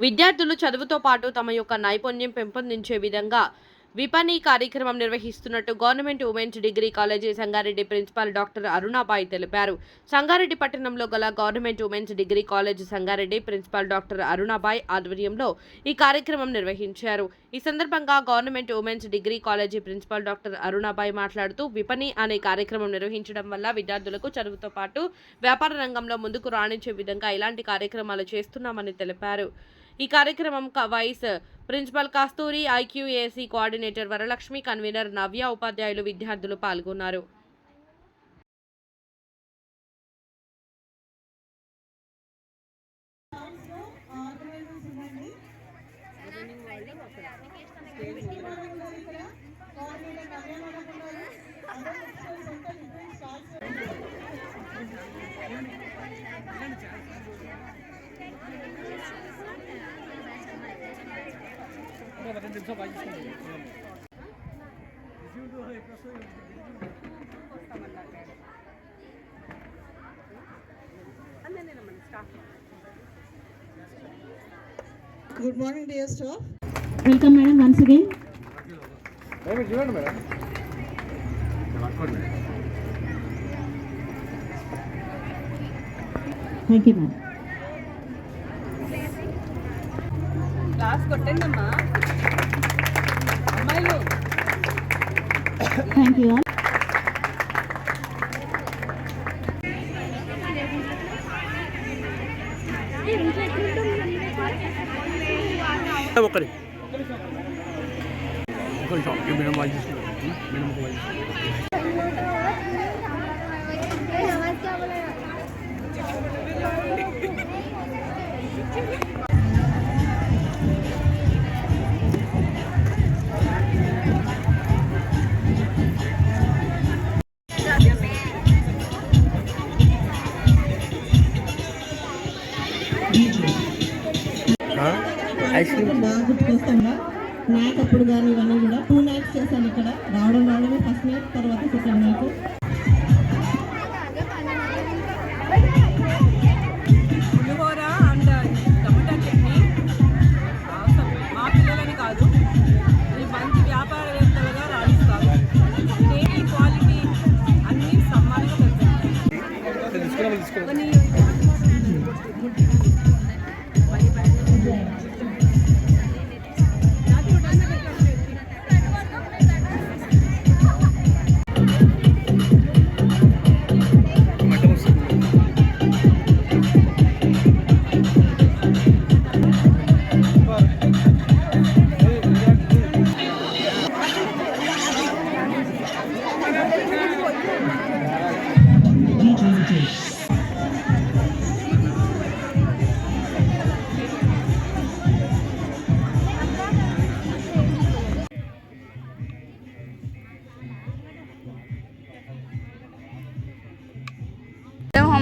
విద్యార్థులు చదువుతో పాటు తమ యొక్క నైపుణ్యం పెంపొందించే విధంగా విపణి కార్యక్రమం నిర్వహిస్తున్నట్టు government women's degree college Sangareddy principal doctor Arunabai తెలిపారు. సంగారెడ్డి పట్టణంలో గల government women's degree college Sangareddy principal doctor Arunabai ఆధ్వర్యంలో ఈ కార్యక్రమం నిర్వహించారు. ఈ సందర్భంగా government women's degree college principal doctor Arunabai మాట్లాడుతూ విపణి అనే కార్యక్రమం నిర్వహించడం వల్ల విద్యార్థులకు చదువుతో పాటు వ్యాపార రంగంలో ముందుకు రాణించే విధంగా ఇలాంటి కార్యక్రమాలు చేస్తున్నామని తెలిపారు. ఈ కార్యక్రమం క- vice principal Kasturi IQAC coordinator Varalakshmi convener Navya ఉపాధ్యాయులు విద్యార్థులు పాల్గొన్నారు. Good morning, dear staff. Welcome, madam, once again. Thank you, madam. Claps కొట్టండి అమ్మా అమ్మాయిలు థ్యాంక్ యూ ఆల్ ఒక్కరి ఒక్క నిమిషం ఈ మేడం వాయిస్ తీసుకున్నాను మేడం ఒక వాయిస్ ఐస్ క్రీమ్ బాగా గుర్తుకొస్తాంగా నాక్ అప్పుడు కానీ ఇవన్నీ కూడా టూ నాక్స్ చేశాను ఇక్కడ. రావడం రావడమే ఫస్ట్ నాక్ తర్వాత సెకండ్ నాక్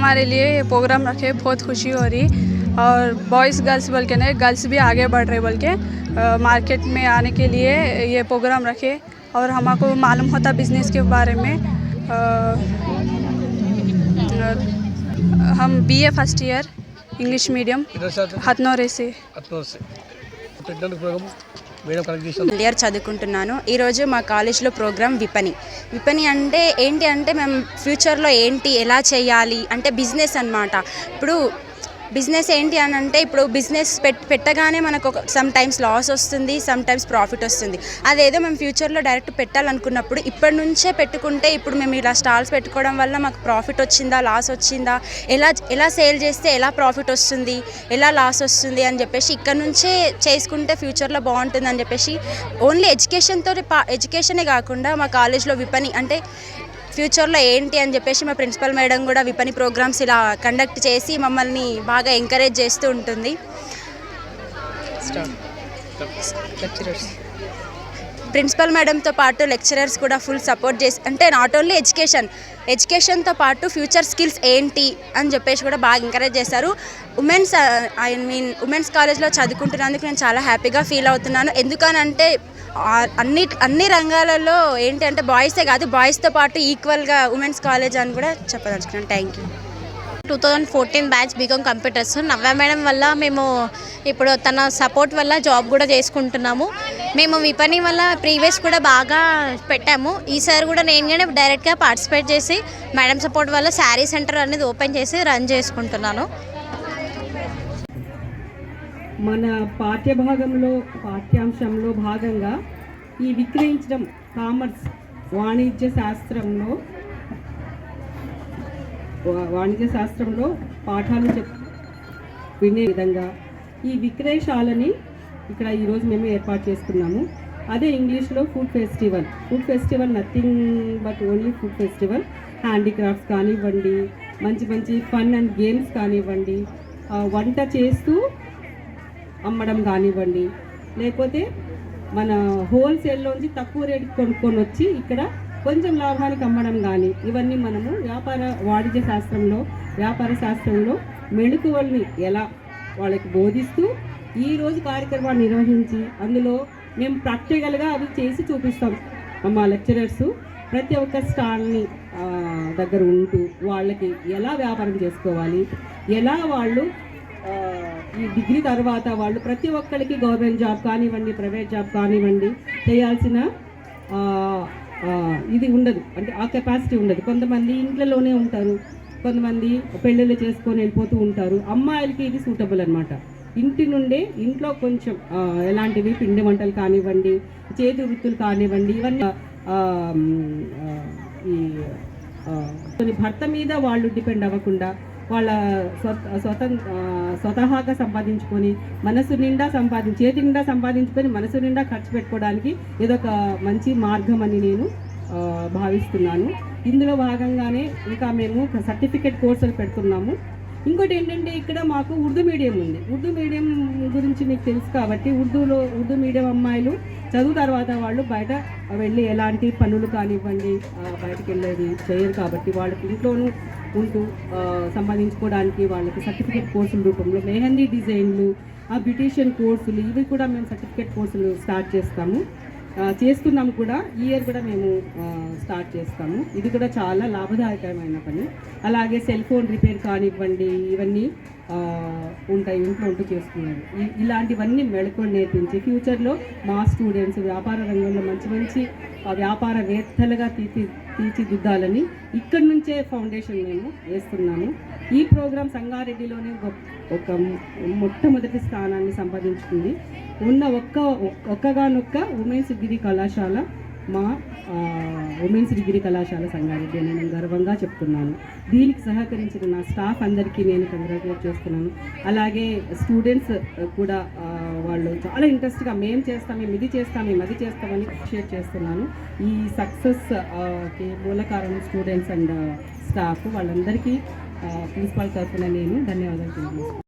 हमारे लिए ये प्रोग्राम रखे बहुत खुशी हो रही। और बॉयज़ गर्ल्स बोल के नहीं गर्ल्स भी आगे बढ़ रहे बोल के मार्केट में आने के लिए ये प्रोग्राम रखे। और हमको मालूम होता बिज़नेस के बारे में आ, हम BA first year English medium हथनौरे से। हथनौर से। ఇయర్ చదువుకుంటున్నాను. ఈరోజు మా కాలేజ్లో ప్రోగ్రామ్ విపణి. విపణి అంటే ఏంటి అంటే మేము ఫ్యూచర్లో ఏంటి ఎలా చేయాలి అంటే బిజినెస్ అన్నమాట. ఇప్పుడు బిజినెస్ ఏంటి అని అంటే ఇప్పుడు బిజినెస్ పెట్ పెట్టగానే మనకు ఒక సమ్ టైమ్స్ లాస్ వస్తుంది సమ్ టైమ్స్ ప్రాఫిట్ వస్తుంది. అదేదో మేము ఫ్యూచర్లో డైరెక్ట్ పెట్టాలనుకున్నప్పుడు ఇప్పటి నుంచే పెట్టుకుంటే ఇప్పుడు మేము ఇలా స్టాల్స్ పెట్టుకోవడం వల్ల మాకు ప్రాఫిట్ వచ్చిందా లాస్ వచ్చిందా ఎలా ఎలా సేల్ చేస్తే ఎలా ప్రాఫిట్ వస్తుంది ఎలా లాస్ వస్తుంది అని చెప్పేసి ఇక్కడ నుంచే చేసుకుంటే ఫ్యూచర్లో బాగుంటుంది అని చెప్పేసి ఓన్లీ ఎడ్యుకేషన్తో ఎడ్యుకేషనే కాకుండా మా కాలేజ్లో విపణి అంటే ఫ్యూచర్లో ఏంటి అని చెప్పేసి మా ప్రిన్సిపల్ మేడం కూడా విపణి ప్రోగ్రామ్స్ ఇలా కండక్ట్ చేసి మమ్మల్ని బాగా ఎంకరేజ్ చేస్తూ ఉంటుంది. ప్రిన్సిపల్ మేడంతో పాటు లెక్చరర్స్ కూడా ఫుల్ సపోర్ట్ చేసి అంటే నాట్ ఓన్లీ ఎడ్యుకేషన్ ఎడ్యుకేషన్తో పాటు ఫ్యూచర్ స్కిల్స్ ఏంటి అని చెప్పేసి కూడా బాగా ఎంకరేజ్ చేశారు. ఉమెన్స్ ఐ మీన్ ఉమెన్స్ కాలేజ్లో చదువుకుంటున్నందుకు నేను చాలా హ్యాపీగా ఫీల్ అవుతున్నాను. ఎందుకనంటే అన్ని అన్ని రంగాలలో ఏంటి అంటే బాయ్సే కాదు బాయ్స్తో పాటు ఈక్వల్గా ఉమెన్స్ కాలేజ్ అని కూడా చెప్పదలుచుకున్నాను. Thank you two thousand fourteen batch BCom computers Navya madam వల్ల మేము ఇప్పుడు తన సపోర్ట్ వల్ల జాబ్ కూడా చేసుకుంటున్నాము. మేము విపణి వల్ల ప్రీవియస్ కూడా బాగా పెట్టాము. ఈసారి కూడా నేను కానీ డైరెక్ట్గా పార్టిసిపేట్ చేసి మేడం సపోర్ట్ వల్ల శారీ సెంటర్ అనేది ఓపెన్ చేసి రన్ చేసుకుంటున్నాను. మన పాఠ్యభాగంలో పాఠ్యాంశంలో భాగంగా ఈ విక్రయించడం కామర్స్ వాణిజ్య శాస్త్రంలో వాణిజ్య శాస్త్రంలో పాఠాలు చెప్ వినే విధంగా ఈ విక్రయశాలని ఇక్కడ ఈరోజు మేము ఏర్పాటు చేసుకున్నాము. అదే ఇంగ్లీష్లో food festival. Food festival nothing but only food festival. Handicrafts కానివ్వండి మంచి మంచి ఫన్ అండ్ గేమ్స్ కానివ్వండి వంట చేస్తూ అమ్మడం కానివ్వండి. లేకపోతే మన హోల్సేల్లోంచి తక్కువ రేటుకి కొనుక్కొని వచ్చి ఇక్కడ కొంచెం లాభానికి అమ్మడం కానీ ఇవన్నీ మనము వ్యాపార వాణిజ్య శాస్త్రంలో వ్యాపార శాస్త్రంలో మెళుకువల్ని ఎలా వాళ్ళకి బోధిస్తూ ఈరోజు కార్యక్రమాన్ని నిర్వహించి అందులో మేము ప్రాక్టికల్గా అవి చేసి చూపిస్తాం. మా లెక్చరర్స్ ప్రతి ఒక్క స్టాల్ని దగ్గర ఉంటూ వాళ్ళకి ఎలా వ్యాపారం చేసుకోవాలి ఎలా వాళ్ళు ఈ డిగ్రీ తర్వాత వాళ్ళు ప్రతి ఒక్కరికి గవర్నమెంట్ జాబ్ కానివ్వండి ప్రైవేట్ జాబ్ కానివ్వండి చేయాల్సిన ఇది ఉండదు. అంటే ఆ కెపాసిటీ ఉండదు. కొంతమంది ఇంట్లోనే ఉంటారు. కొంతమంది పెళ్ళిళ్ళు చేసుకొని వెళ్ళిపోతూ ఉంటారు. అమ్మాయిలకి ఇది సూటబుల్ అనమాట ఇంటి నుండే ఇంట్లో కొంచెం ఎలాంటివి పిండి వంటలు కానివ్వండి చేతి వృత్తులు కానివ్వండి ఇవన్నీ ఈ కొన్ని భర్త మీద వాళ్ళు డిపెండ్ అవ్వకుండా వాళ్ళ స్వత స్వతం స్వతహాగా సంపాదించుకొని మనసు నిండా సంపాదించి చేతి నిండా సంపాదించుకొని మనసు నిండా ఖర్చు పెట్టుకోవడానికి ఇదొక మంచి మార్గం అని నేను భావిస్తున్నాను. ఇందులో భాగంగానే ఇంకా మేము సర్టిఫికేట్ కోర్సులు పెడుతున్నాము. ఇంకోటి ఏంటంటే ఇక్కడ మాకు ఉర్దూ మీడియం ఉంది. ఉర్దూ మీడియం గురించి మీకు తెలుసు కాబట్టి ఉర్దూలో ఉర్దూ మీడియం అమ్మాయిలు చదువు తర్వాత వాళ్ళు బయట వెళ్ళి ఎలాంటి పనులు కానివ్వండి బయటకు వెళ్ళేది చేయరు కాబట్టి వాళ్ళకి ఇంట్లోనూ ఉంటూ సంపాదించుకోవడానికి వాళ్ళకి సర్టిఫికేట్ కోర్సుల రూపంలో మెహందీ డిజైన్లు ఆ బ్యూటీషియన్ కోర్సులు ఇవి కూడా మేము సర్టిఫికేట్ కోర్సులు స్టార్ట్ చేస్తాము. చేస్తున్నాం చేస్తున్నాము కూడా. ఈ ఇయర్ కూడా మేము స్టార్ట్ చేస్తాము. ఇది కూడా చాలా లాభదాయకమైన పని. అలాగే సెల్ ఫోన్ రిపేర్ కానివ్వండి ఇవన్నీ ఉంటాయి ఇంట్లో ఉంటూ చేసుకున్నారు ఇలాంటివన్నీ మెళకువలు నేర్పించి ఫ్యూచర్లో మా స్టూడెంట్స్ వ్యాపార రంగంలో మంచి మంచి వ్యాపారవేత్తలుగా తీర్చి తీర్చిదిద్దాలని ఇక్కడి నుంచే ఫౌండేషన్ మేము వేస్తున్నాము. ఈ ప్రోగ్రాం సంగారెడ్డిలోనే గొప్ప- ఒక మొట్టమొదటి స్థానాన్ని సంపాదించుకుంది. ఉన్న ఒక్క ఒక్కగానొక్క ఉమెన్స్ డిగ్రీ కళాశాల మా ఉమెన్స్ డిగ్రీ కళాశాల సంగారెడ్డి అని నేను గర్వంగా చెప్తున్నాను. దీనికి సహకరించిన నా స్టాఫ్ అందరికీ నేను కంగ్రాచులేట్ చేస్తున్నాను. అలాగే స్టూడెంట్స్ కూడా వాళ్ళు చాలా ఇంట్రెస్ట్గా మేము చేస్తాం మేము ఇది చేస్తాం మేము అది చేస్తామని షేర్ చేస్తున్నాను. ఈ సక్సెస్కి మూల కారణం స్టూడెంట్స్ అండ్ స్టాఫ్ వాళ్ళందరికీ ప్రిన్సిపాల్ తరఫున నేను ధన్యవాదాలు తెలియజేస్తున్నాను.